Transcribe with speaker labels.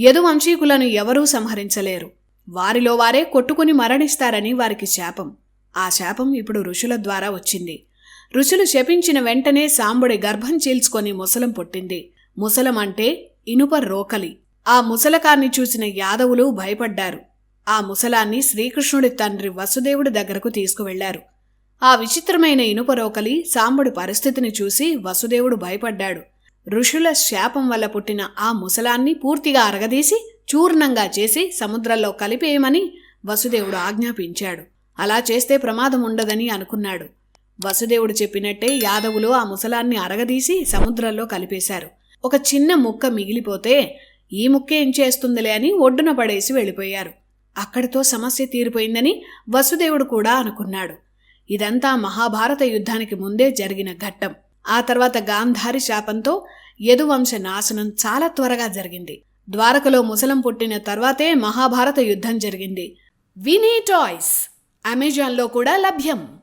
Speaker 1: యదువంశీకులను ఎవరూ సంహరించలేరు. వారిలో వారే కొట్టుకుని మరణిస్తారని వారికి శాపం. ఆ శాపం ఇప్పుడు ఋషుల ద్వారా వచ్చింది. ఋషులు శపించిన వెంటనే సాంబుడి గర్భం చీల్చుకొని ముసలం పుట్టింది. ముసలం అంటే ఇనుప రోకలి. ఆ ముసలకాన్ని చూసిన యాదవులు భయపడ్డారు. ఆ ముసలాన్ని శ్రీకృష్ణుడి తండ్రి వసుదేవుడి దగ్గరకు తీసుకువెళ్ళారు. ఆ విచిత్రమైన ఇనుప రోకలి సాంబుడి పరిస్థితిని చూసి వసుదేవుడు భయపడ్డాడు. ఋషుల శాపం వల్ల పుట్టిన ఆ ముసలాన్ని పూర్తిగా అరగదీసి చూర్ణంగా చేసి సముద్రంలో కలిపేయమని వసుదేవుడు ఆజ్ఞాపించాడు. అలా చేస్తే ప్రమాదం ఉండదని అనుకున్నాడు. వసుదేవుడు చెప్పినట్టే యాదవులు ఆ ముసలాన్ని అరగదీసి సముద్రంలో కలిపేశారు. ఒక చిన్న ముక్క మిగిలిపోతే ఈ ముక్క ఏం చేస్తుందిలే అని ఒడ్డున పడేసి వెళ్ళిపోయారు. అక్కడితో సమస్య తీరిపోయిందని వసుదేవుడు కూడా అనుకున్నాడు. ఇదంతా మహాభారత యుద్ధానికి ముందే జరిగిన ఘట్టం. ఆ తర్వాత గాంధారి శాపంతో యదువంశ నాశనం చాలా త్వరగా జరిగింది. ద్వారకలో ముసలం పుట్టిన తర్వాతే మహాభారత యుద్ధం జరిగింది. వినీ టాయ్స్! అమెజాన్లో కూడా లభ్యం.